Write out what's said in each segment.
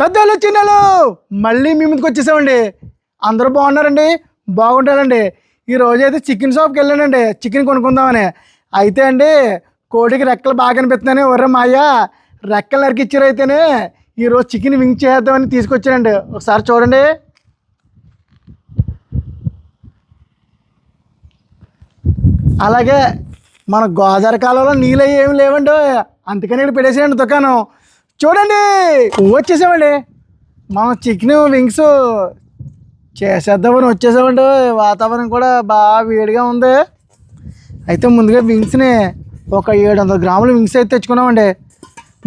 పెద్దలు చిన్నలు మళ్ళీ మీ ముందుకు వచ్చేసామండి. అందరూ బాగున్నారండి? బాగుంటారండి. ఈ రోజు అయితే చికెన్ షాప్కి వెళ్ళానండి. చికెన్ కొనుక్కుందామని. అయితే అండి కోడికి రెక్కలు బాగా కనిపిస్తున్నాయని ఒర్ర మాయ రెక్కలు నరికిచ్చారు అయితేనే ఈరోజు చికెన్ వింగ్ చేద్దామని తీసుకొచ్చానండి. ఒకసారి చూడండి. అలాగే మన గోదావరి కాలంలో నీళ్ళు అవి ఏమి లేవండి. అందుకని ఇక్కడ పెట్టేసేయండి దుకాణం. చూడండి! వచ్చేసామండి. మనం చికెన్ వింగ్స్ చేసేద్దామని వచ్చేసామండి. వాతావరణం కూడా బాగా వేడిగా ఉంది. అయితే ముందుగా వింగ్స్ని ఒక ఏడు వందల గ్రాముల వింగ్స్ అయితే తెచ్చుకున్నామండి.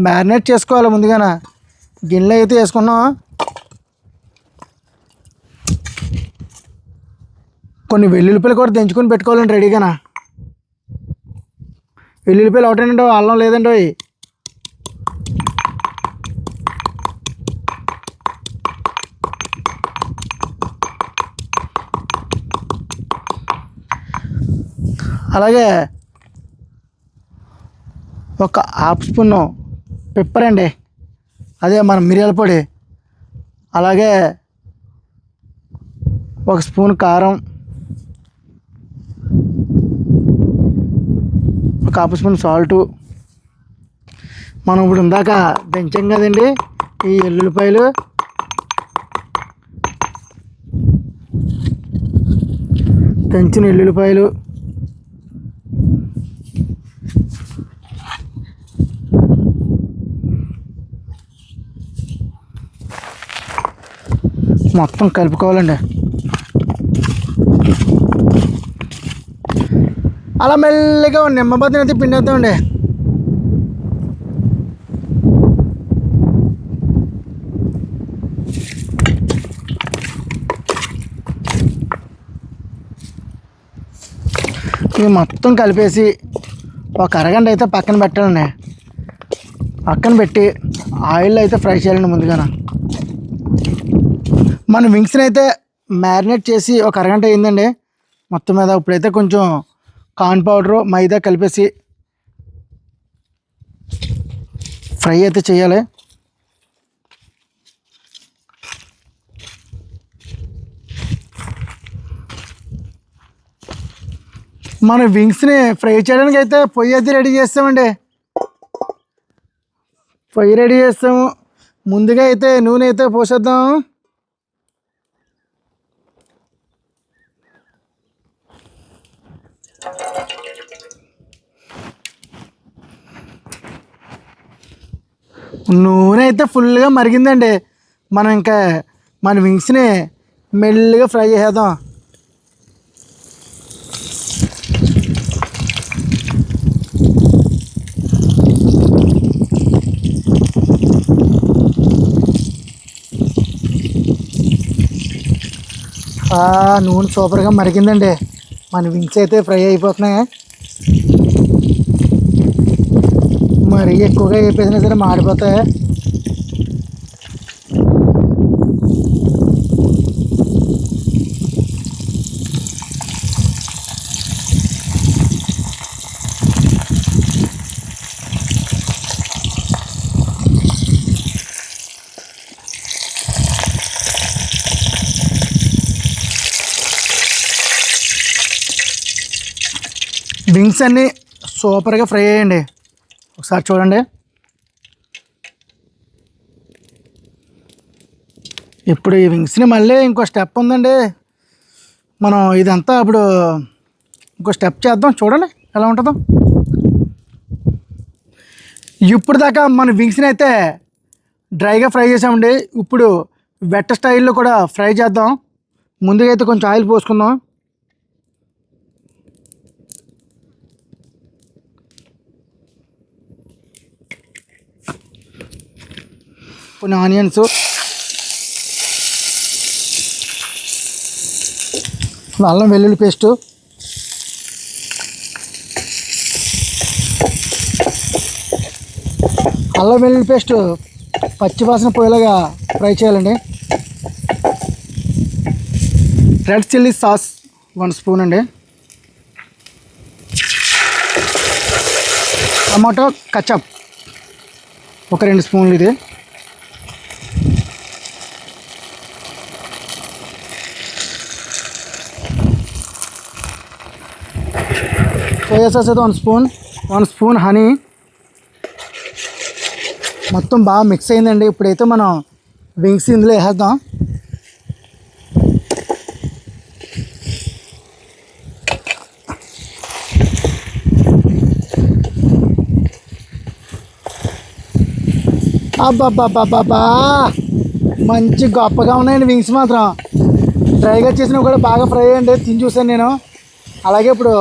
మ్యారినేట్ చేసుకోవాలి ముందుగాన. గిన్నెలు అయితే వేసుకున్నాం. కొన్ని వెల్లుల్లిపాయలు కూడా దంచుకొని పెట్టుకోవాలండి రెడీగానా. వెల్లుల్లిపాయలు ఒకటేనండి అల్లం లేదండి అలాగే ఒక హాఫ్ స్పూన్ పెప్పర్ అండి. అదే మన మిరియాల పొడి. అలాగే ఒక స్పూన్ కారం. ఒక హాఫ్ స్పూన్ సాల్టు. మనం ఇప్పుడు ఇందాక దంచాం కదండి ఈ ఎల్లుల్లిపాయలు. దంచిన ఎల్లుల్లిపాయలు. మొత్తం కలుపుకోవాలండి. అలా మెల్లిగా నిమ్మబద్దని అయితే పిండేద్దామండి. ఇవి మొత్తం కలిపేసి ఒక అరగంట అయితే పక్కన పెట్టాలండి. పక్కన పెట్టి ఆయిల్ అయితే ఫ్రై చేయాలండి ముందుగానే. మన వింగ్స్ని అయితే మ్యారినేట్ చేసి ఒక అరగంట అయిందండి. మొత్తం మీద ఇప్పుడైతే కొంచెం కార్న్ పౌడరు మైదా కలిపేసి ఫ్రై అయితే చేయాలి. మన వింగ్స్ని ఫ్రై చేయడానికి అయితే పొయ్యి అయితే రెడీ చేస్తామండి. పొయ్యి రెడీ చేస్తాము. ముందుగా అయితే నూనె అయితే పోసేద్దాం. నూనె అయితే ఫుల్గా మరిగిందండి. మనం ఇంకా మన వింగ్స్ని మెల్లిగా ఫ్రై చేసేద్దాం. నూనె సూపర్గా మరిగిందండి. మన వింగ్స్ అయితే ఫ్రై అయిపోతున్నాయి. మరి ఎక్కువగా వేపేసినా సరే మాడిపోతాయి. వింగ్స్ అన్నీ సూపర్గా ఫ్రై అయ్యండి. ఒకసారి చూడండి. ఇప్పుడు ఈ వింగ్స్ని మళ్ళీ ఇంకో స్టెప్ ఉందండి. మనం ఇదంతా ఇప్పుడు ఇంకో స్టెప్ చేద్దాం. చూడండి ఎలా ఉంటుందో. ఇప్పుడు దాకా మన వింగ్స్ని అయితే డ్రైగా ఫ్రై చేసామండి. ఇప్పుడు వెట్ స్టైల్లో కూడా ఫ్రై చేద్దాం. ముందుగా అయితే కొంచెం ఆయిల్ పోసుకుందాం. కొన్ని ఆనియన్స్. అల్లం వెల్లుల్లి పేస్టు. అల్లం వెల్లుల్లి పేస్ట్ పచ్చివాసన పోయేలాగా ఫ్రై చేయాలండి. Red chilli sauce one spoon అండి. టమాటో కచప్ ఒక రెండు స్పూన్లు ఇది. సోయా అయితే one spoon one spoon honey మొత్తం బాగా మిక్స్ అయిందండి. ఇప్పుడైతే మనం వింగ్స్ ఇందులో వేసేద్దాం. అబ్బాబ్బాబ్బాబ్బా మంచి గొప్పగా ఉన్నాయండి వింగ్స్ మాత్రం. డ్రైగా చేసినవి కూడా బాగా ఫ్రై అయ్యండి. తిని చూసాను నేను. అలాగే ఇప్పుడు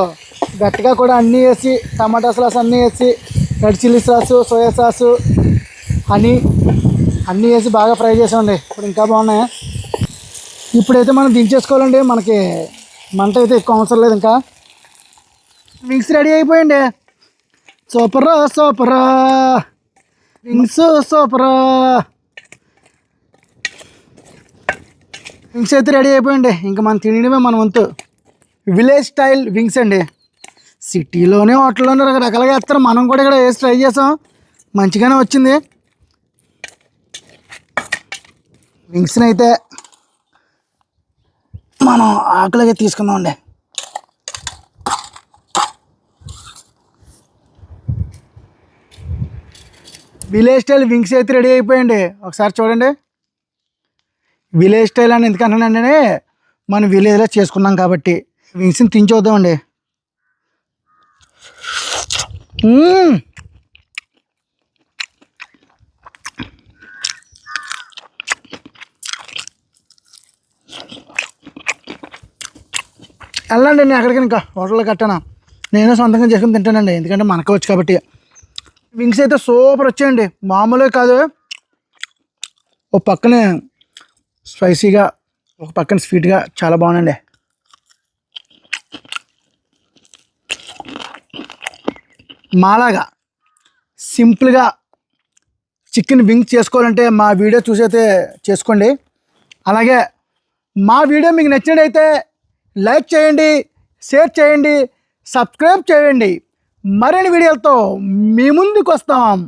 గట్టిగా కూడా అన్నీ వేసి టమాటా సాస్ అన్నీ వేసి red chilli sauce soya sauce honey అన్నీ వేసి బాగా ఫ్రై చేసామండి. ఇప్పుడు ఇంకా బాగున్నాయి? ఇప్పుడైతే మనం దించేసుకోవాలండి. మనకి మంట అయితే ఎక్కువ అవసరం లేదు ఇంకా. Wings ready అయిపోయండి super super wings super wings అయితే రెడీ అయిపోయండి ఇంకా మనం తినడమే మన వంతు. విలేజ్ స్టైల్ వింగ్స్ అండి. సిటీలోనే హోటల్లోనే రకరకాలుగా వేస్తారు. మనం కూడా ఇక్కడ వేసి ట్రై చేసాం. మంచిగానే వచ్చింది. వింగ్స్ని అయితే మనం ఆకులకి తీసుకుందామండి. విలేజ్ స్టైల్ వింగ్స్ అయితే రెడీ అయిపోయండి ఒకసారి చూడండి. విలేజ్ స్టైల్ అని ఎందుకంటున్నానండి మనం విలేజ్లో చేసుకున్నాం కాబట్టి. వింగ్స్ని తిని చూద్దామండి. Mmm. వెళ్ళండి నేను ఎక్కడికి ఇంకా హోటల్లో కట్టాను? నేనే సొంతంగా చేసుకుని తింటానండి ఎందుకంటే మనకు వచ్చు కాబట్టి. వింగ్స్ అయితే సూపర్ వచ్చాయండి. మామూలుగా కాదు. ఒక పక్కనే స్పైసీగా ఒక పక్కన స్వీట్గా చాలా బాగుందండి మాలాగా సింపుల్గా చికెన్ వింగ్ చేసుకోవాలంటే మా వీడియో చూసైతే చేసుకోండి. అలాగే మా వీడియో మీకు నచ్చినట్టయితే లైక్ చేయండి షేర్ చేయండి సబ్స్క్రైబ్ చేయండి. మరిన్ని వీడియోలతో మీ ముందుకు వస్తాం